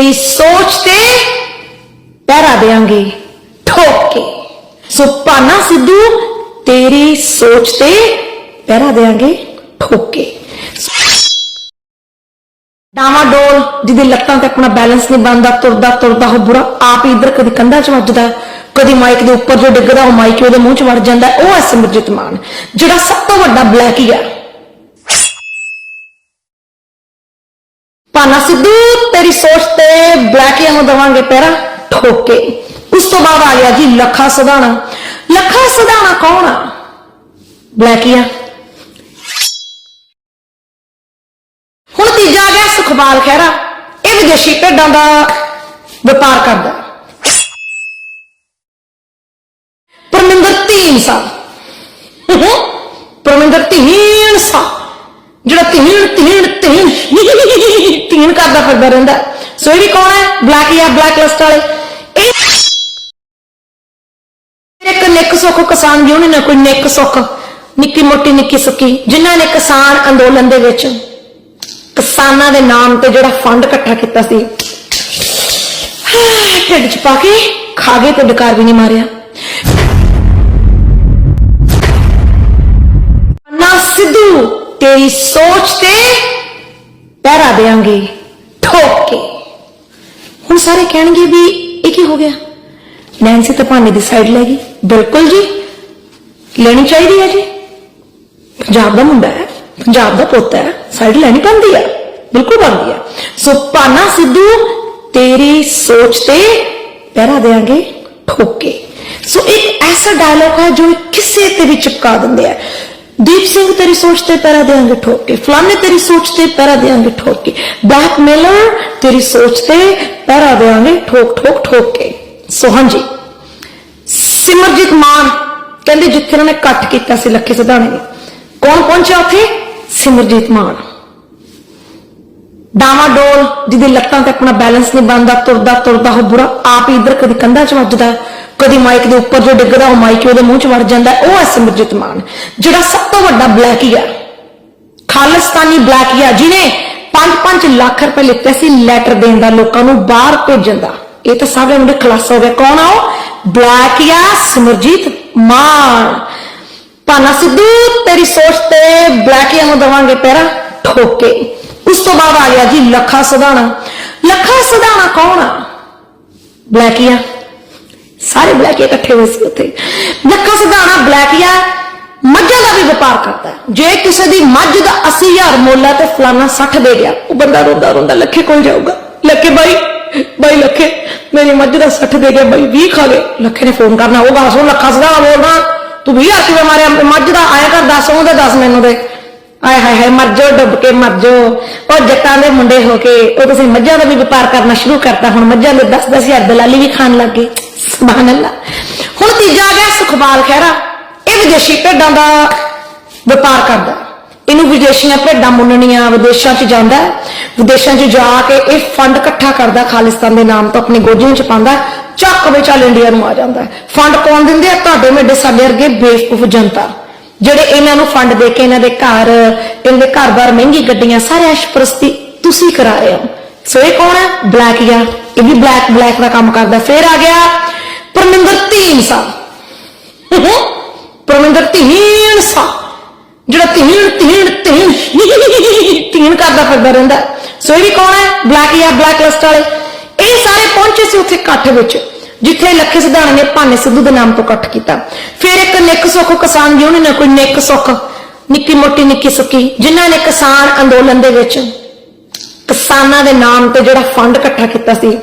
ਤੇਰੀ ਸੋਚ ਤੇ ਪਹਿਰਾ ਦੇਾਂਗੇ ਠੋਕ। ਕੇ ਸੋ ਪਾਨਾ ਸਿੱਧੂ, ਤੇਰੀ ਸੋਚ ਤੇ ਪਹਿਰਾ ਦੇਾਂਗੇ ਠੋਕ। ਕੇ ਡਾਵਾ ਡੋਲ, ਜਿਹਦੀ ਲੱਤਾਂ ਤੇ ਆਪਣਾ ਬੈਲੈਂਸ ਨਹੀਂ ਬਣਦਾ, ਤੁਰਦਾ ਤੁਰਦਾ ਉਹ ਬੁਰਾ ਆਪ ਹੀ ਇਧਰ ਕਦੀ ਕੰਧਾਂ 'ਚ ਵੱਜਦਾ, ਕਦੀ ਮਾਈਕ ਦੇ ਉੱਪਰ ਜੋ ਡਿੱਗਦਾ ਉਹ ਮਾਈਕ ਉਹਦੇ ਮੂੰਹ 'ਚ ਵੜ ਜਾਂਦਾ, ਉਹ ਹੈ ਸਿਮਰਜੀਤ ਮਾਨ, ਜਿਹੜਾ ਸਭ ਤੋਂ ਵੱਡਾ ਬਲੈਕ ਹੀ ਆ। ਪਾਨਾ ਸਿੱਧੂ, ਤੇਰੀ ਸੋਚ ਤੇ ਬਲੈਕੀਆਂ ਨੂੰ ਦਵਾਂਗੇ ਪਹਿਰਾ ਠੋਕੇ। ਉਸ ਤੋਂ ਬਾਅਦ ਆ ਗਿਆ ਜੀ ਲੱਖਾ ਸਦਾਣਾ ਲੱਖਾ ਸਦਾਣਾ ਕੌਣ ਆ? ਬਲੈਕੀਆ ਹੁਣ ਤੀਜਾ ਆ ਗਿਆ ਸੁਖਪਾਲ ਖਹਿਰਾ। ਇਹ ਵਿਦੇਸ਼ੀ ਭੇਡਾਂ ਦਾ ਵਪਾਰ ਕਰਦਾ। ਪਰਮਿੰਦਰ ਢੀਂਡਸਾ ਪਰਮਿੰਦਰ ਢੀਂਡਸਾ ਜਿਹੜਾ ਧੀਣ ਧੀਣ ਧੀਣ ਧੀਣ ਕਰਦਾ ਫਿਰਦਾ ਰਹਿੰਦਾ। ਸੋ ਇਹ ਵੀ ਕੌਣ ਹੈ? ਬਲੈਕ ਜਾਂ ਬਲੈਕ ਲਿਸਟ ਵਾਲੇ। ਇਹ ਇੱਕ ਨਿੱਕ ਸੁੱਖ ਕਿਸਾਨ ਯੂਨੀਅਨ ਹੈ ਕੋਈ ਨਿੱਕ ਸੁੱਖ, ਨਿੱਕੀ ਮੋਟੀ, ਨਿੱਕੀ ਸੁੱਕੀ ਜਿਨ੍ਹਾਂ ਨੇ ਕਿਸਾਨ ਅੰਦੋਲਨ ਦੇ ਵਿੱਚ ਕਿਸਾਨਾਂ ਦੇ ਨਾਮ ਤੇ ਜਿਹੜਾ ਫੰਡ ਇਕੱਠਾ ਕੀਤਾ ਸੀ। ਢਿੱਡ ਚ ਪਾ ਕੇ ਖਾ ਗਏ ਤੇ ਡਕਾਰ ਵੀ ਨਹੀਂ ਮਾਰਿਆ। ਨਾ ਸਿੱਧੂ, ਤੇਰੀ ਸੋਚ ਤੇ ਪਹਿਰਾ ਦੇਾਂਗੇ ਠੋਕ ਕੇ। ਹੁਣ ਸਾਰੇ ਕਹਿਣਗੇ ਵੀ ਇਹ ਕੀ ਹੋ ਗਿਆ? ਨੈਂਸੀ ਤਾਂ ਭਾਨੇ ਦੀ ਸਾਈਡ ਲੈ ਗਈ। ਬਿਲਕੁਲ ਜੀ। ਲੈਣੀ ਚਾਹੀਦੀ ਹੈ ਜੀ। ਪੰਜਾਬ ਦਾ ਮੁੰਡਾ ਹੈ, ਪੰਜਾਬ ਦਾ ਪੁੱਤ ਹੈ ਸਾਈਡ ਲੈਣੀ ਪੈਂਦੀ ਹੈ ਬਿਲਕੁਲ ਬਣਦੀ ਹੈ ਸੋ ਪਾਨਾ ਸਿੱਧੂ, ਤੇਰੀ ਸੋਚ ਤੇ ਪਹਿਰਾ ਦੇਾਂਗੇ ਠੋਕ ਕੇ। ਸੋ ਇੱਕ ਐਸਾ ਡਾਇਲੌਗ ਹੈ ਜੋ ਕਿਸੇ ਤੇ ਵੀ ਚਿਪਕਾ ਦਿੰਦੇ ਆ। ਦੀਪ ਸਿੰਘ ਤੇਰੀ ਸੋਚ ਤੇ ਪੈਰਾ ਦੇਾਂਗੇ ਠੋਕ ਕੇ ਫਲਾਣੇ ਤੇਰੀ ਸੋਚ ਤੇ ਪੈਰਾ ਦੇਾਂਗੇ ਠੋਕ ਕੇ ਬਲੈਕਮੇਲਰ ਤੇਰੀ ਸੋਚ ਤੇ ਪੈਰਾ ਦੇਾਂਗੇ ਠੋਕ ਠੋਕ ਠੋਕ। ਕੇ ਸੋ ਹਾਂਜੀ, ਸਿਮਰਜੀਤ ਮਾਨ ਕਹਿੰਦੇ ਜਿੱਥੇ ਉਹਨਾਂ ਨੇ ਕੱਟ ਕੀਤਾ ਸੀ ਲੱਖੇ ਸਧਾਣੇ ਨੇ। ਕੌਣ ਪਹੁੰਚਿਆ ਉੱਥੇ? ਸਿਮਰਜੀਤ ਮਾਨ। ਡਾਵਾ ਡੋਲ ਜਿਹਦੇ ਲੱਤਾਂ ਤੇ ਆਪਣਾ ਬੈਲੈਂਸ ਨਹੀਂ ਬਣਦਾ, ਤੁਰਦਾ ਤੁਰਦਾ, ਉਹ ਬੁਰਾ ਆਪ ਹੀ ਇਧਰ ਕਦੀ ਕੰਧਾਂ 'ਚ ਵੱਜਦਾ। ਕਦੀ ਮਾਈਕ ਦੇ ਉੱਪਰ ਜੋ ਡਿੱਗਦਾ, ਉਹ ਮਾਈਕ ਉਹਦੇ ਮੂੰਹ 'ਚ ਵੜ ਜਾਂਦਾ, ਉਹ ਹੈ ਸਿਮਰਜੀਤ ਮਾਨ, ਜਿਹੜਾ ਸਭ ਤੋਂ ਵੱਡਾ ਬਲੈਕੀਆ ਹੀ ਆ। ਖਾਲਿਸਤਾਨੀ ਬਲੈਕ ਜਿਹਨੇ 5-5 ਲੱਖ ਰੁਪਏ ਲਿੱਤੇ ਸੀ ਲੈਟਰ ਦੇਣ ਦਾ, ਲੋਕਾਂ ਨੂੰ ਬਾਹਰ ਭੇਜਣ ਦਾ। ਇਹ ਤਾਂ ਸਾਰੇ ਮੁੰਡੇ ਖਲਾਸ ਹੋ ਗਏ। ਕੌਣ ਆ ਉਹ? ਬਲੈਕ ਆ ਸਿਮਰਜੀਤ ਮਾਨ। ਪਾਨਾ ਸਿੱਧੂ, ਤੇਰੀ ਸੋਚ ਤੇ ਬਲੈਕੀਆਂ ਨੂੰ ਦਵਾਂਗੇ ਪਹਿਰਾ ਠੋਕੇ। ਉਸ ਤੋਂ ਬਾਅਦ ਆ ਗਿਆ ਜੀ ਲੱਖਾ ਸਦਾਣਾ ਲੱਖਾ ਸਦਾਣਾ ਕੌਣ ਆ? ਬਲੈਕੀਆ ਸਾਰੇ ਬਲੈਕ ਇਕੱਠੇ ਹੋਏ ਸੀ ਉੱਥੇ। ਲੱਖਾ ਸਦਾਣਾ ਬਲੈਕੀਆ ਮੱਝਾਂ ਦਾ ਵੀ ਵਪਾਰ ਕਰਦਾ। ਜੇ ਕਿਸੇ ਦੀ ਮੱਝ ਦਾ 80000 ਮੁੱਲ ਹੈ ਤੇ ਫਲਾਨਾ 60 ਦੇ ਗਿਆ, ਉਹ ਬੰਦਾ ਰੋਂਦਾ ਰੋਂਦਾ ਲੱਖੇ ਕੋਲ ਜਾਊਗਾ। ਲੱਖੇ ਬਾਈ ਬਾਈ ਲੱਖੇ, ਮੇਰੀ ਮੱਝ ਦਾ 60 ਦੇ ਗਿਆ, ਬਾਈ 20 ਖਾ ਗਏ ਲੱਖੇ ਨੇ ਫੋਨ ਕਰਨਾ, ਉਹ ਗਾਸੋ ਲੱਖਾ ਸਦਾਣਾ ਬੋਲਦਾ, ਤੂੰ 20 ਹਜ਼ਾਰ ਕਿਵੇਂ ਮਾਰਿਆ? ਮੱਝ ਦਾ ਆਇਆ ਕਰ ਦੱਸ ਉਹਦੇ ਦੱਸ ਮੈਨੂੰ ਦੇ। ਆਏ ਹਾਏ ਹਾਏ, ਮਰ ਜਾਓ, ਡੁੱਬ ਕੇ ਮਰ ਜਾਓ। ਉਹ ਜੱਟਾਂ ਦੇ ਮੁੰਡੇ ਹੋ ਕੇ, ਉਹ ਤੁਸੀਂ ਮੱਝਾਂ ਦਾ ਵੀ ਵਪਾਰ ਕਰਨਾ ਸ਼ੁਰੂ ਕਰਤਾ, ਹੁਣ ਮੱਝਾਂ ਦੇ 10 10 ਹਜ਼ਾਰ ਦਲਾਲੀ ਵੀ ਖਾਣ ਲੱਗ ਗਏ। ਸੁਭਾਨ ਅੱਲਾ ਹੁਣ ਤੀਜਾ ਆ ਗਿਆ ਸੁਖਪਾਲ ਖਹਿਰਾ। ਇਹ ਵਿਦੇਸ਼ੀ ਭੇਡਾਂ ਦਾ ਵਪਾਰ ਕਰਦਾ। ਇਹਨੂੰ ਵਿਦੇਸ਼ੀਆਂ ਭੇਡਾਂ ਮੁੰਨਣੀਆਂ, ਵਿਦੇਸ਼ਾਂ 'ਚ ਜਾਂਦਾ ਵਿਦੇਸ਼ਾਂ 'ਚ ਜਾ ਕੇ ਇਹ ਫੰਡ ਇਕੱਠਾ ਕਰਦਾ, ਖਾਲਿਸਤਾਨ ਦੇ ਨਾਮ ਤੋਂ ਆਪਣੀ ਗੋਜੀਆਂ 'ਚ ਪਾਉਂਦਾ ਚੱਕ ਵਿੱਚ ਚੱਲ ਇੰਡੀਆ ਨੂੰ ਆ ਜਾਂਦਾ ਫੰਡ ਕੌਣ ਦਿੰਦੇ ਆ? ਤੁਹਾਡੇ ਮੇਡੇ ਸਾਡੇ ਵਰਗੇ ਬੇਵਕੂਫ ਜਨਤਾ। ਜਿਹੜੇ ਇਹਨਾਂ ਨੂੰ ਫੰਡ ਦੇ ਕੇ ਇਹਨਾਂ ਦੇ ਘਰ, ਇਹਨਾਂ ਦੇ ਘਰ-ਬਾਰ ਮਹਿੰਗੀ ਗੱਡੀਆਂ ਸਾਰੇ ਅਸ਼ਪਰਸਤੀ ਤੁਸੀਂ ਕਰਾ ਰਹੇ ਹੋ। ਸੋ ਇਹ ਕੌਣ ਹੈ? ਬਲੈਕ ਯਾਰ। ਇਹ ਵੀ ਬਲੈਕ ਬਲੈਕ ਦਾ ਕੰਮ ਕਰਦਾ। ਫੇਰ ਆ ਗਿਆ ਪਰਮਿੰਦਰ ਢੀਂਡਸਾ ਪਰਮਿੰਦਰ ਢੀਂਡਸਾ ਜਿਹੜਾ ਧੀਣ ਧੀਣ ਧੀਣ ਧੀਣ ਕਰਦਾ ਫਿਰਦਾ ਰਹਿੰਦਾ। ਸੋ ਇਹ ਵੀ ਕੌਣ ਹੈ? ਬਲੈਕ ਜਾਂ ਬਲੈਕ ਲਿਸਟ ਵਾਲੇ। ਇਹ ਸਾਰੇ ਪਹੁੰਚੇ ਸੀ ਉੱਥੇ ਇਕੱਠ ਵਿੱਚ, ਜਿੱਥੇ ਲੱਖੇ ਸਿਧਾਣੇ ਨੇ ਭਾਨੇ ਸਿੱਧੂ ਦੇ ਨਾਮ ਤੋਂ ਇਕੱਠ ਕੀਤਾ। ਫਿਰ ਇੱਕ ਨਿੱਕ ਸੁੱਖ ਕਿਸਾਨ ਯੂਨੀਅਨ ਹੈ ਕੋਈ ਨਿੱਕ ਸੁੱਖ, ਨਿੱਕੀ ਮੋਟੀ ਨਿੱਕੀ ਸੁੱਕੀ ਜਿਨ੍ਹਾਂ ਨੇ ਕਿਸਾਨ ਅੰਦੋਲਨ ਦੇ ਵਿੱਚ ਕਿਸਾਨਾਂ ਦੇ ਨਾਮ ਤੇ ਜਿਹੜਾ ਫੰਡ ਇਕੱਠਾ ਕੀਤਾ ਸੀ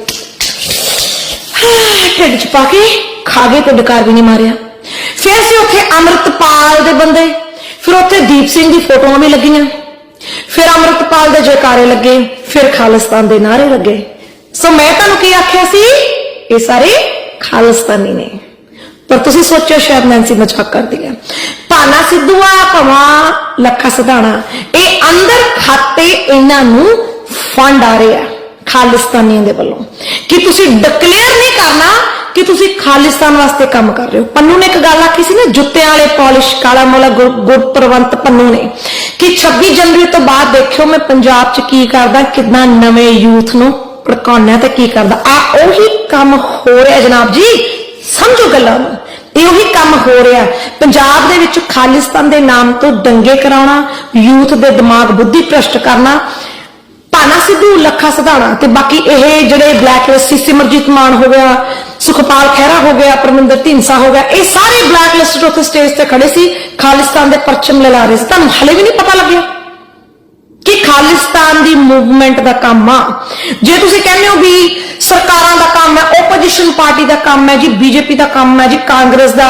ਢਿੱਡ ਚ ਪਾ ਕੇ ਖਾ ਗਏ ਤੇ ਡਕਾਰ ਵੀ ਨਹੀਂ ਮਾਰਿਆ। ਫਿਰ ਸੀ ਉੱਥੇ ਅੰਮ੍ਰਿਤਪਾਲ ਦੇ ਬੰਦੇ, ਫਿਰ ਉੱਥੇ ਦੀਪ ਸਿੰਘ ਦੀ ਫੋਟੋਆਂ ਵੀ ਲੱਗੀਆਂ। ਫਿਰ ਅੰਮ੍ਰਿਤਪਾਲ ਦੇ ਜੈਕਾਰੇ ਲੱਗੇ, ਫਿਰ ਖਾਲਿਸਤਾਨ ਦੇ ਨਾਰੇ ਲੱਗੇ। ਸੋ ਮੈਂ ਤੁਹਾਨੂੰ ਕੀ ਆਖਿਆ ਸੀ? ਇਹ ਸਾਰੇ ਖਾਲਿਸਤਾਨੀ ਨੇ। ਪਰ ਤੁਸੀਂ ਸੋਚਿਓ ਸ਼ਾਇਦ ਨੈਂਸੀ ਮਜ਼ਾਕ ਕਰਦੀ ਹੈ। ਭਾਨਾ ਸਿੱਧੂ ਆ ਭਵਾ, ਲੱਖਾ ਸਿਧਾਣਾ, ਇਹ ਅੰਦਰ ਖਾਤੇ ਇਹਨਾਂ ਨੂੰ ਫੰਡ ਆ ਰਿਹਾ ਖਾਲਿਸਤਾਨੀਆਂ ਦੇ ਵੱਲੋਂ। ਕਿ ਤੁਸੀਂ ਡਿਕਲੇਅਰ ਨਹੀਂ ਕਰਨਾ ਕਿ ਤੁਸੀਂ ਖਾਲਿਸਤਾਨ ਵਾਸਤੇ ਕੰਮ ਕਰ ਰਹੇ ਹੋ। ਪੰਨੂ ਨੇ ਇੱਕ ਗੱਲ ਆਖੀ ਸੀ ਨਾ, ਜੁੱਤਿਆਂ ਵਾਲੇ ਪਾਲਿਸ਼, ਕਾਲਾ ਮੋਲਾ ਗੁਰਪ੍ਰਵੰਤ ਪੰਨੂ ਨੇ। ਕਿ 26 ਜਨਵਰੀ ਤੋਂ ਬਾਅਦ ਦੇਖਿਓ ਮੈਂ ਪੰਜਾਬ 'ਚ ਕੀ ਕਰਦਾ ਕਿਦਾਂ ਨਵੇਂ ਯੂਥ ਨੂੰ ਭੜਕਾਉਣਾ ਤੇ ਕੀ ਕਰਦਾ। ਆ ਉਹੀ ਕੰਮ ਹੋ ਰਿਹਾ ਜਨਾਬ ਜੀ, ਸਮਝੋ ਗੱਲਾਂ ਨੂੰ। ਇਹ ਉਹੀ ਕੰਮ ਹੋ ਰਿਹਾ। ਪੰਜਾਬ ਦੇ ਵਿੱਚ ਖਾਲਿਸਤਾਨ ਦੇ ਨਾਮ ਤੋਂ ਦੰਗੇ ਕਰਾਉਣਾ, ਯੂਥ ਦੇ ਦਿਮਾਗ ਬੁੱਧੀ ਭ੍ਰਸ਼ਟ ਕਰਨਾ ਪਾਨਾ ਸਿੱਧੂ ਲੱਖਾ ਸਧਾਣਾ ਤੇ ਬਾਕੀ ਇਹ ਜਿਹੜੇ ਬਲੈਕ ਲਿਸਟ ਸੀ, ਸਿਮਰਜੀਤ ਮਾਨ ਹੋ ਗਿਆ, ਸੁਖਪਾਲ ਖਹਿਰਾ ਹੋ ਗਿਆ, ਪਰਮਿੰਦਰ ਢੀਂਸਾ ਹੋ ਗਿਆ, ਇਹ ਸਾਰੇ ਬਲੈਕ ਲਿਸਟ ਉੱਥੇ ਸਟੇਜ ਤੇ ਖੜੇ ਸੀ। ਖਾਲਿਸਤਾਨ ਦੇ ਪਰਚਮ ਲਹਿਲਾ ਰਹੇ ਸੀ। ਤੁਹਾਨੂੰ ਹਲੇ ਵੀ ਨਹੀਂ ਪਤਾ ਲੱਗਿਆ ਕਿ ਖਾਲਿਸਤਾਨ ਦੀ ਮੂਵਮੈਂਟ ਦਾ ਕੰਮ ਆ। ਜੇ ਤੁਸੀਂ ਕਹਿੰਦੇ ਹੋ ਵੀ ਸਰਕਾਰਾਂ ਦਾ ਕੰਮ ਹੈ ਓਪੋਜੀਸ਼ਨ ਪਾਰਟੀ ਦਾ ਕੰਮ ਹੈ, ਜੀ ਬੀਜੇਪੀ ਦਾ ਕੰਮ ਹੈ, ਜੀ ਕਾਂਗਰਸ ਦਾ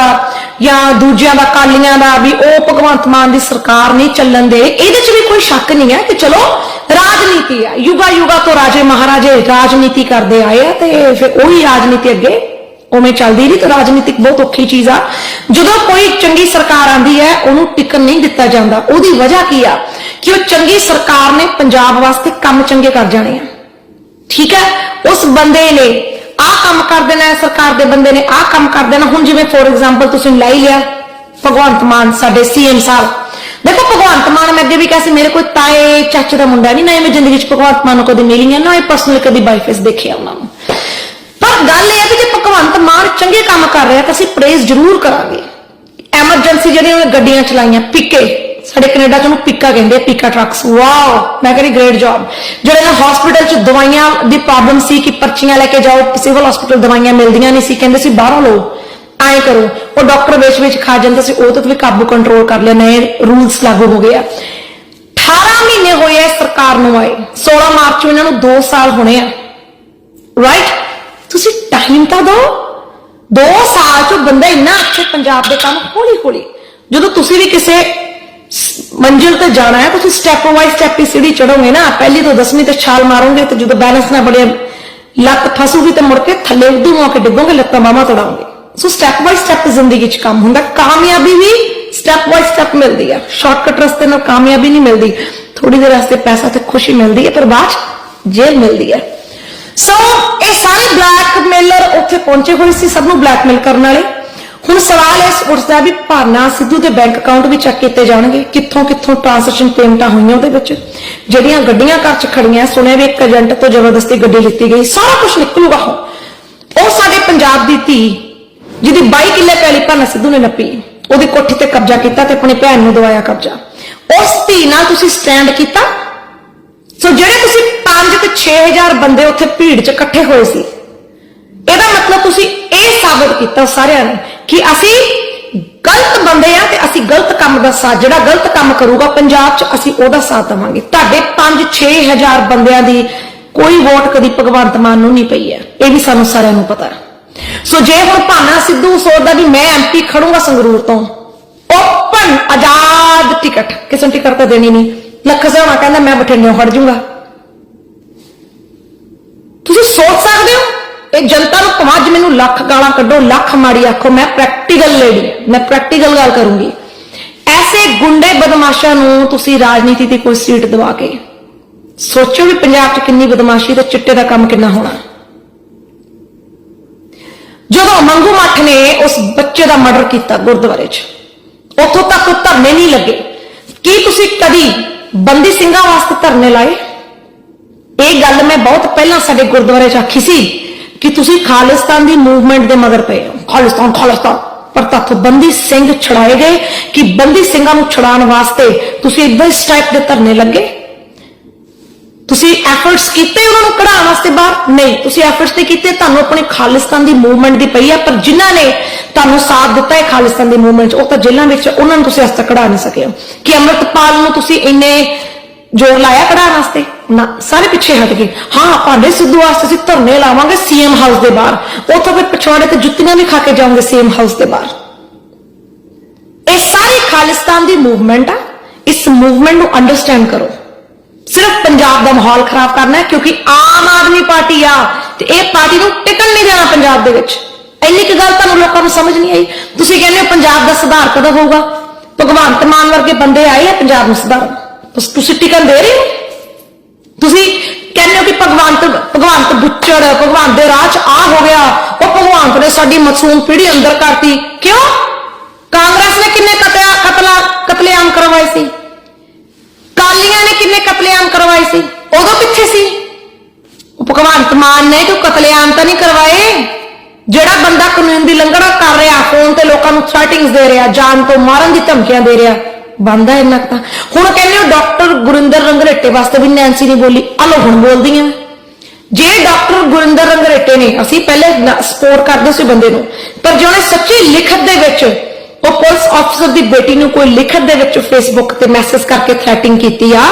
ਜਾਂ ਦੂਜਿਆਂ ਦਾ ਕਾਲੀਆਂ ਦਾ, ਵੀ ਉਹ ਭਗਵੰਤ ਮਾਨ ਦੀ ਸਰਕਾਰ ਨਹੀਂ ਚੱਲਣ ਦੇ, ਇਹਦੇ 'ਚ ਵੀ ਕੋਈ ਸ਼ੱਕ ਨਹੀਂ ਹੈ ਕਿ ਚਲੋ ਰਾਜਨੀਤੀ ਆ ਯੁਗਾ ਯੁਗਾ ਤੋਂ ਰਾਜੇ ਮਹਾਰਾਜੇ ਰਾਜਨੀਤੀ ਕਰਦੇ ਆਏ ਆ ਤੇ ਫਿਰ ਉਹੀ ਰਾਜਨੀਤੀ ਅੱਗੇ ਉਵੇਂ ਚੱਲਦੀ ਨਹੀਂ ਤੇ ਰਾਜਨੀਤਿਕ ਬਹੁਤ ਔਖੀ ਚੀਜ਼ ਆ। ਜਦੋਂ ਕੋਈ ਚੰਗੀ ਸਰਕਾਰ ਆਂਦੀ ਹੈ, ਉਹਨੂੰ ਟਿਕਣ ਨਹੀਂ ਦਿੱਤਾ ਜਾਂਦਾ। ਉਹਦੀ ਵਜ੍ਹਾ ਕੀ ਆ? ਕਿ ਉਹ ਚੰਗੀ ਸਰਕਾਰ ਨੇ ਪੰਜਾਬ ਵਾਸਤੇ ਕੰਮ ਚੰਗੇ ਕਰ ਜਾਣੇ ਆ। ਠੀਕ ਹੈ? ਉਸ ਬੰਦੇ ਨੇ ਆਹ ਕੰਮ ਕਰ ਦੇਣਾ ਸਰਕਾਰ ਦੇ ਬੰਦੇ ਨੇ ਆਹ ਕੰਮ ਕਰ ਦੇਣਾ। ਹੁਣ ਜਿਵੇਂ ਫੋਰ ਐਗਜ਼ਾਮਪਲ ਤੁਸੀਂ ਲੈ ਹੀ ਲਿਆ ਭਗਵੰਤ ਮਾਨ, ਸਾਡੇ ਸੀਐਮ ਸਾਹਿਬ। ਭਗਵੰਤ ਮਾਨ ਮੈਂ ਅੱਗੇ ਵੀ ਕਿਹਾ ਸੀ, ਮੇਰੇ ਕੋਈ ਤਾਏ, ਚਾਚੇ ਦਾ ਮੁੰਡਾ ਨਹੀਂ, ਨਾ ਇਹ ਮੈਂ ਜ਼ਿੰਦਗੀ 'ਚ ਭਗਵੰਤ ਮਾਨ ਨੂੰ ਕਦੇ ਮਿਲੀ ਹਾਂ ਨਾ ਇਹ ਪਰਸਨਲ ਕਦੀ ਬਾਈ ਫੇਸ ਦੇਖਿਆ ਉਹਨਾਂ ਨੂੰ। ਪਰ ਗੱਲ ਇਹ ਹੈ ਕਿ ਜੇ ਭਗਵੰਤ ਮਾਨ ਚੰਗੇ ਕੰਮ ਕਰ ਰਿਹਾ ਤਾਂ ਅਸੀਂ ਪ੍ਰੇਜ਼ ਜ਼ਰੂਰ ਕਰਾਂਗੇ। ਐਮਰਜੈਂਸੀ ਜਿਹੜੀਆਂ ਉਹਨੇ ਗੱਡੀਆਂ ਚਲਾਈਆਂ, ਪਿੱਕੇ, ਸਾਡੇ ਕੈਨੇਡਾ ਚ ਉਹਨੂੰ ਪਿੱਕਾ ਕਹਿੰਦੇ ਪਿੱਕਾ ਟਰੱਕਸ ਵਾਓ ਮੈਂ ਕਹਿੰਦੀ ਗ੍ਰੇਟ ਜੌਬ ਜਿਹੜੇ ਨਾ ਹਸਪੀਟਲ ਚ ਦਵਾਈਆਂ ਦੀ ਪ੍ਰੋਬਲਮ ਸੀ ਕਿ ਪਰਚੀਆਂ ਲੈ ਕੇ ਜਾਓ ਸਿਵਲ ਹਸਪੀਟਲ ਦਵਾਈਆਂ ਮਿਲਦੀਆਂ ਨਹੀਂ ਸੀ, ਕਹਿੰਦੇ ਸੀ, ਬਾਹਰੋਂ ਲਓ। ਐਂ ਕਰੋ। ਉਹ ਡਾਕਟਰ ਵਿੱਚ ਵਿੱਚ ਖਾ ਜਾਂਦੇ ਸੀ, ਉਹ ਤੋਂ ਵੀ ਕਾਬੂ ਕੰਟਰੋਲ ਕਰ ਲਿਆ ਨਏ ਰੂਲਸ ਲਾਗੂ ਹੋ ਗਏ ਆ। 18 ਮਹੀਨੇ ਹੋਏ ਆ ਸਰਕਾਰ ਨੂੰ ਆਏ। 16 ਮਾਰਚ ਨੂੰ ਇਹਨਾਂ ਨੂੰ 2 ਸਾਲ ਹੋਣੇ ਆ। ਰਾਈਟ ਤੁਸੀਂ ਟਾਈਮ ਤਾਂ ਦਿਓ। 2 ਸਾਲ ਚ ਬੰਦਾ ਇੰਨਾ ਅੱਛੇ ਪੰਜਾਬ ਦੇ ਕੰਮ ਹੌਲੀ ਹੌਲੀ ਜਦੋਂ ਤੁਸੀਂ ਵੀ ਕਿਸੇ ਮੰਜ਼ਿਲ ਤੇ ਜਾਣਾ ਹੈ, ਤੁਸੀਂ ਸਟੈਪ ਵਾਈਜ਼ ਸਟੈਪ ਹੀ ਸੀੜੀ ਚੜੋਗੇ ਨਾ। ਪਹਿਲੀ ਤੋਂ 10ਵੀਂ ਤੇ ਛਾਲ ਮਾਰੋਗੇ ਤੇ ਜਦੋਂ ਬੈਲੈਂਸ ਨਾ ਬੜੇ ਲੱਤ ਫਸੂਗੀ ਤੇ ਮੁੜ ਕੇ ਥੱਲੇ ਉਦੋਂ ਹੋ ਕੇ ਡਿੱਗੋਗੇ, ਲੱਤਾਂ ਬਾਹਾਂ ਤੜਾਓਗੇ। ਸੋ ਸਟੈਪ ਬਾਈ ਸਟੈਪ ਜ਼ਿੰਦਗੀ 'ਚ ਕੰਮ ਹੁੰਦਾ। ਕਾਮਯਾਬੀ ਵੀ ਸਟੈਪ ਬਾਈ ਸਟੈਪ ਮਿਲਦੀ ਹੈ ਸ਼ਾਰਟਕਟ ਰਸਤੇ ਨਾਲ ਕਾਮਯਾਬੀ ਨਹੀਂ ਮਿਲਦੀ। ਥੋੜੀ ਦੇਰ ਵਾਸਤੇ ਪੈਸਾ ਤੇ ਖੁਸ਼ੀ ਮਿਲਦੀ ਹੈ ਪਰ ਬਾਅਦ ਜੇਲ੍ਹ ਮਿਲਦੀ ਹੈ ਸੋ ਇਹ ਸਾਰੇ ਬਲੈਕਮੇਲਰ ਉੱਥੇ ਪਹੁੰਚੇ ਹੋਏ ਸੀ, ਸਭ ਨੂੰ ਬਲੈਕਮੇਲ ਕਰਨ ਵਾਲੇ। ਹੁਣ ਸਵਾਲ ਇਸ ਉੱਠਦਾ ਵੀ ਭਾਨਾ ਸਿੱਧੂ ਦੇ ਬੈਂਕ ਅਕਾਊਂਟ ਵੀ ਚੈੱਕ ਕੀਤੇ ਜਾਣਗੇ। ਕਿੱਥੋਂ ਕਿੱਥੋਂ ਟ੍ਰਾਂਜੈਕਸ਼ਨ ਪੇਮੈਂਟਾਂ ਹੋਈਆਂ ਉਹਦੇ ਵਿੱਚ? ਜਿਹੜੀਆਂ ਗੱਡੀਆਂ ਘਰ 'ਚ ਖੜੀਆਂ, ਸੁਣਿਆ ਵੀ ਇੱਕ ਏਜੰਟ ਤੋਂ ਜ਼ਬਰਦਸਤੀ ਗੱਡੀ ਲਿੱਤੀ ਗਈ, ਸਾਰਾ ਕੁਝ ਨਿਕਲੂਗਾ ਉਹ ਸਾਡੇ ਪੰਜਾਬ ਦੀ ਧੀ ਜਿਹਦੀ 22 ਕਿੱਲੇ ਪੈਲੀ ਭਾਨਾ ਸਿੱਧੂ ਨੇ ਨੱਪੀ, ਉਹਦੀ ਕੋਠੀ ਤੇ ਕਬਜ਼ਾ ਕੀਤਾ ਤੇ ਆਪਣੀ ਭੈਣ ਨੂੰ ਦਵਾਇਆ ਕਬਜ਼ਾ। ਉਸ ਧੀ ਨਾਲ ਤੁਸੀਂ ਸਟੈਂਡ ਕੀਤਾ? ਸੋ ਜਿਹੜੇ ਤੁਸੀਂ 5 ਤੇ 6000 ਬੰਦੇ ਉੱਥੇ ਭੀੜ 'ਚ ਇਕੱਠੇ ਹੋਏ ਸੀ, ਇਹਦਾ ਮਤਲਬ ਤੁਸੀਂ ਇਹ ਸਾਬਤ ਕੀਤਾ ਸਾਰਿਆਂ ਨੇ ਕਿ ਅਸੀਂ ਗਲਤ ਬੰਦੇ ਆ ਤੇ ਅਸੀਂ ਗਲਤ ਕੰਮ ਦਾ ਸਾਥ, ਜਿਹੜਾ ਗਲਤ ਕੰਮ ਕਰੂਗਾ ਪੰਜਾਬ 'ਚ ਅਸੀਂ ਉਹਦਾ ਸਾਥ ਦੇਵਾਂਗੇ। ਤੁਹਾਡੇ 5-6000 ਬੰਦਿਆਂ ਦੀ ਕੋਈ ਵੋਟ ਕਦੀ ਭਗਵੰਤ ਮਾਨ ਨੂੰ ਨਹੀਂ ਪਈ ਹੈ। ਇਹ ਵੀ ਸਾਨੂੰ ਸਾਰਿਆਂ ਨੂੰ ਪਤਾ ਹੈ। ਸੋ ਜੇ ਹੁਣ ਭਾਨਾ ਸਿੱਧੂ ਸੋਚਦਾ ਵੀ ਮੈਂ ਐਮਪੀ ਖੜੂੰਗਾ ਸੰਗਰੂਰ ਤੋਂ ਓਪਨ ਆਜ਼ਾਦ ਟਿਕਟ, ਕਿਸੇ ਨੂੰ ਟਿਕਟ ਤਾਂ ਦੇਣੀ ਨਹੀਂ। ਲੱਖ ਸਹਾਣਾ ਕਹਿੰਦਾ ਮੈਂ ਬਠਿੰਡਿਓਂ ਹਟ ਜਾਊਂਗਾ ਤੁਸੀਂ ਸੋਚ ਸਕਦੇ ਹੋ? ਇਹ ਜਨਤਾ ਨੂੰ ਭਾਵੇਂ ਅੱਜ ਮੈਨੂੰ ਲੱਖ ਗਾਲਾਂ ਕੱਢੋ, ਲੱਖ ਮਾੜੀ ਆਖੋ, ਮੈਂ ਪ੍ਰੈਕਟੀਕਲ ਲੇਡੀ ਮੈਂ ਪ੍ਰੈਕਟੀਕਲ ਗੱਲ ਕਰੂੰਗੀ। ਐਸੇ ਗੁੰਡੇ ਬਦਮਾਸ਼ਾਂ ਨੂੰ ਤੁਸੀਂ ਰਾਜਨੀਤੀ ਦੀ ਕੋਈ ਸੀਟ ਦਵਾ ਕੇ। ਸੋਚੋ ਵੀ ਪੰਜਾਬ 'ਚ ਕਿੰਨੀ ਬਦਮਾਸ਼ੀ ਤੇ ਚਿੱਟੇ ਦਾ ਕੰਮ ਕਿੰਨਾ ਹੋਣਾ। ਜਦੋਂ ਮੰਗੂ ਮੱਠ ਨੇ ਉਸ ਬੱਚੇ ਦਾ ਮਰਡਰ ਕੀਤਾ ਗੁਰਦੁਆਰੇ 'ਚ, ਉੱਥੋਂ ਤੱਕ ਧਰਨੇ ਨਹੀਂ ਲੱਗੇ। ਕੀ ਤੁਸੀਂ ਕਦੀ ਬੰਦੀ ਸਿੰਘਾਂ ਵਾਸਤੇ ਧਰਨੇ ਲਾਏ? ਇਹ ਗੱਲ ਮੈਂ ਬਹੁਤ ਪਹਿਲਾਂ ਸਾਡੇ ਗੁਰਦੁਆਰੇ 'ਚ ਆਖੀ ਸੀ ਕਿ ਤੁਸੀਂ ਖਾਲਿਸਤਾਨ ਦੀ ਮੂਵਮੈਂਟ ਦੇ ਮਗਰ ਪਏ ਹੋ। ਖਾਲਿਸਤਾਨ ਖਾਲਿਸਤਾਨ। ਪਰ ਤੱਥੋਂ ਬੰਦੀ ਸਿੰਘ ਛੁਡਾਏ ਗਏ ਕਿ ਬੰਦੀ ਸਿੰਘਾਂ ਨੂੰ ਛੁਡਾਉਣ ਵਾਸਤੇ ਤੁਸੀਂ ਇਦਾਂ ਇਸ ਟਾਈਪ ਦੇ ਧਰਨੇ ਲੱਗੇ? ਤੁਸੀਂ ਐਫਰਟਸ ਕੀਤੇ ਉਹਨਾਂ ਨੂੰ ਕਢਾਉਣ ਵਾਸਤੇ ਬਾਹਰ? ਨਹੀਂ। ਤੁਸੀਂ ਐਫਰਟਸ ਤੇ ਕੀਤੇ, ਤੁਹਾਨੂੰ ਆਪਣੇ ਖਾਲਿਸਤਾਨ ਦੀ ਮੂਵਮੈਂਟ ਦੀ ਪਈ ਆ, ਪਰ ਜਿਨ੍ਹਾਂ ਨੇ ਤੁਹਾਨੂੰ ਸਾਥ ਦਿੱਤਾ ਹੈ ਖਾਲਿਸਤਾਨ ਦੀ ਮੂਵਮੈਂਟ 'ਚ, ਉਹ ਤਾਂ ਜੇਲ੍ਹਾਂ ਵਿੱਚ ਉਹਨਾਂ ਨੂੰ ਤੁਸੀਂ ਅੱਜ ਤੱਕ ਕਢਾ ਨਹੀਂ ਸਕੇ ਹੋ। ਕਿ ਅੰਮ੍ਰਿਤਪਾਲ ਨੂੰ ਤੁਸੀਂ ਇੰਨੇ ਜੋਰ ਲਾਇਆ ਕਢਾਉਣ ਵਾਸਤੇ? ਨਾ, ਸਾਰੇ ਪਿੱਛੇ ਹਟ ਗਏ। ਹਾਂ, ਭਾਂਡੇ ਸਿੱਧੂ ਵਾਸਤੇ ਅਸੀਂ ਧਰਨੇ ਲਾਵਾਂਗੇ ਸੀਐਮ ਹਾਊਸ ਦੇ ਬਾਹਰ। ਉੱਥੋਂ ਫਿਰ ਪਿਛਵਾੜੇ ਤੇ ਜੁੱਤੀਆਂ ਵੀ ਖਾ ਕੇ ਜਾਓਗੇ ਸੀਐਮ ਹਾਊਸ ਦੇ ਬਾਹਰ। ਇਹ ਸਾਰੀ ਖਾਲਿਸਤਾਨ ਦੀ ਮੂਵਮੈਂਟ ਆ। ਇਸ ਮੂਵਮੈਂਟ ਨੂੰ ਅੰਡਰਸਟੈਂਡ ਕਰੋ। ਸਿਰਫ ਪੰਜਾਬ ਦਾ ਮਾਹੌਲ ਖਰਾਬ ਕਰਨਾ ਕਿਉਂਕਿ ਆਮ ਆਦਮੀ ਪਾਰਟੀ ਆ ਤੇ ਇਹ ਪਾਰਟੀ ਨੂੰ ਟਿਕਣ ਨਹੀਂ ਦੇਣਾ ਪੰਜਾਬ ਦੇ ਵਿੱਚ। ਇੰਨੀ ਕੁ ਗੱਲ ਤੁਹਾਨੂੰ ਲੋਕਾਂ ਨੂੰ ਸਮਝ ਨਹੀਂ ਆਈ? ਤੁਸੀਂ ਕਹਿੰਦੇ ਹੋ ਪੰਜਾਬ ਦਾ ਸੁਧਾਰ ਕਦੋਂ ਹੋਊਗਾ? ਭਗਵੰਤ ਮਾਨ ਵਰਗੇ ਬੰਦੇ ਆਏ ਆ ਪੰਜਾਬ ਨੂੰ ਸੁਧਾਰਨ। ਤੁਸੀਂ ਟਿਕਣ ਦੇ ਰਹੇ ਹੋ? ਤੁਸੀਂ ਕਹਿੰਦੇ ਹੋ ਕਿ ਭਗਵੰਤ ਭਗਵੰਤ ਬੁੱਚੜ, ਭਗਵੰਤ ਦੇ ਰਾਹ 'ਚ ਆ ਹੋ ਗਿਆ। ਉਹ ਭਗਵੰਤ ਨੇ ਸਾਡੀ ਮਾਸੂਮ ਪੀੜ੍ਹੀ ਅੰਦਰ ਕਰਤੀ। ਕਿਉਂ? ਕਾਂਗਰਸ ਨੇ ਕਿੰਨੇ ਕਤਲ ਕਤਲਾ ਕਤਲੇਆਮ ਕਰਵਾਏ ਸੀ? ਕਾਲੀਆਂ ਨੇ ਕਿੰਨੇ ਕਤਲੇਆਮ ਕਰਵਾਏ ਸੀ? ਉਦੋਂ ਕਿੱਥੇ ਸੀ? ਭਗਵੰਤ ਮਾਨ ਨੇ ਕੋਈ ਕਤਲੇਆਮ ਤਾਂ ਨਹੀਂ ਕਰਵਾਏ? ਜਿਹੜਾ ਬੰਦਾ ਕਾਨੂੰਨ ਦੀ ਲੰਘਣਾ ਕਰ ਰਿਹਾ, ਫੋਨ ਤੇ ਲੋਕਾਂ ਨੂੰ ਥ੍ਰੈਟਿੰਗਸ ਦੇ ਰਿਹਾ, ਜਾਨ ਤੋਂ ਮਾਰਨ ਦੀ ਧਮਕੀਆਂ ਦੇ ਰਿਹਾ, ਬੰਦਾ ਇੰਨਾ ਕੁ ਤਾਂ ਹੁਣ ਕਹਿੰਦੇ ਹੋ ਡਾਕਟਰ ਗੁਰਿੰਦਰ ਰੰਗਰੇਟੇ ਵਾਸਤੇ ਵੀ ਨੈਂਸੀ ਨਹੀਂ ਬੋਲੀ। ਆ ਲੋ ਹੁਣ ਬੋਲਦੀ ਆ ਜੇ ਡਾਕਟਰ ਗੁਰਿੰਦਰ ਰੰਗਰੇਟੇ ਨੇ, ਅਸੀਂ ਪਹਿਲੇ ਸਪੋਰਟ ਕਰਦੇ ਸੀ ਬੰਦੇ ਨੂੰ, ਪਰ ਜੇ ਸੱਚੀ ਲਿਖਤ ਦੇ ਵਿੱਚ ਉਹ ਪੁਲਿਸ ਅਫਸਰ ਦੀ ਬੇਟੀ ਨੂੰ ਕੋਈ ਲਿਖਤ ਦੇ ਵਿੱਚ ਫੇਸਬੁੱਕ ਤੇ ਮੈਸੇਜ ਕਰਕੇ ਥ੍ਰੈਟਿੰਗ ਕੀਤੀ ਆ,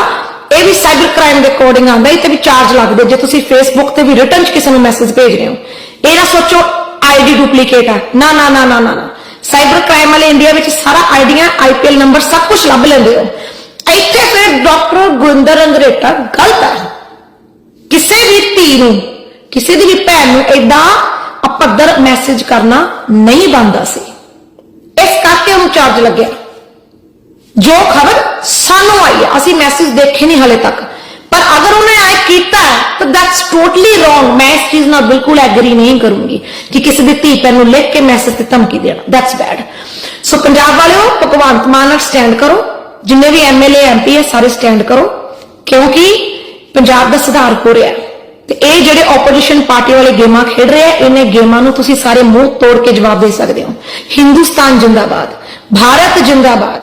ਇਹ ਵੀ ਸਾਈਬਰ ਕ੍ਰਾਈਮ ਦੇ ਅਕੋਰਡਿੰਗ ਆਉਂਦਾ ਇਹ ਤੇ ਵੀ ਚਾਰਜ ਲੱਗਦੇ, ਜੇ ਤੁਸੀਂ ਫੇਸਬੁੱਕ ਤੇ ਵੀ ਰਿਟਰਨ ਚ ਕਿਸੇ ਨੂੰ ਮੈਸੇਜ ਭੇਜ ਰਹੇ ਹੋ। ਇਹ ਨਾ ਸੋਚੋ ਆਈਡੀ ਡੁਪਲੀਕੇਟ ਆ। ਨਾ ਨਾ ਨਾ ਨਾ ਨਾ ਸਾਈਬਰ ਕ੍ਰਾਈਮ ਵਾਲੇ ਇੰਡੀਆ ਵਿੱਚ ਸਾਰਾ ਆਈਡੀਆਂ ਆਈਪੀਐਲ ਨੰਬਰ ਸਭ ਕੁਝ ਲੱਭ ਲੈਂਦੇ ਹੋ। ਇੱਥੇ ਫਿਰ ਡਾਕਟਰ ਗੁਰਿੰਦਰ ਰੰਗਰੇਟਾ ਗਲਤ ਆ। ਕਿਸੇ ਵੀ ਧੀ ਨੂੰ, ਕਿਸੇ ਦੀ ਵੀ ਭੈਣ ਨੂੰ ਐਡਾ ਅਪੱਧਰ ਮੈਸੇਜ ਕਰਨਾ ਨਹੀਂ ਬਣਦਾ ਸੀ। ਇਸ ਉਹਨੂੰ ਚਾਰਜ ਲੱਗਿਆ। ਜੋ ਖਬਰ ਸਾਨੂੰ ਆਈ ਹੈ, ਅਸੀਂ ਮੈਸੇਜ ਦੇਖੇ ਨਹੀਂ ਹਲੇ ਤੱਕ। ਪਰ ਅਗਰ ਉਹਨੇ ਐ ਕੀਤਾ ਤਾਂ ਦੈਟਸ ਟੋਟਲੀ ਰੋਂਗ ਮੈਂ ਇਸ ਚੀਜ਼ ਨਾਲ ਬਿਲਕੁਲ ਐਗਰੀ ਨਹੀਂ ਕਰੂੰਗੀ ਕਿ ਕਿਸੇ ਦੀ ਧੀ ਭੈਣ ਨੂੰ ਲਿਖ ਕੇ ਮੈਸੇਜ ਤੇ ਧਮਕੀ ਦੇਣਾ। ਦੈਟਸ ਬੈਡ ਸੋ ਪੰਜਾਬ ਵਾਲਿਓ, ਭਗਵੰਤ ਮਾਨ ਨਾਲ ਸਟੈਂਡ ਕਰੋ। ਜਿੰਨੇ ਵੀ ਐਮਐਲਏ ਐਮਪੀ ਹੈ ਸਾਰੇ ਸਟੈਂਡ ਕਰੋ। ਕਿਉਂਕਿ ਪੰਜਾਬ ਦਾ ਸੁਧਾਰ ਹੋ ਰਿਹਾ ਹੈ। ਤੇ ਇਹ ਜਿਹੜੇ ਆਪੋਜੀਸ਼ਨ ਪਾਰਟੀ ਵਾਲੇ ਗੇਮਾਂ ਖੇਡ ਰਹੇ ਆ, ਇਹਨੇ ਗੇਮਾਂ ਨੂੰ ਤੁਸੀਂ ਸਾਰੇ ਮੂੰਹ ਤੋੜ ਕੇ ਜਵਾਬ ਦੇ ਸਕਦੇ ਹੋ। ਹਿੰਦੁਸਤਾਨ ਜਿੰਦਾਬਾਦ, ਭਾਰਤ ਜਿੰਦਾਬਾਦ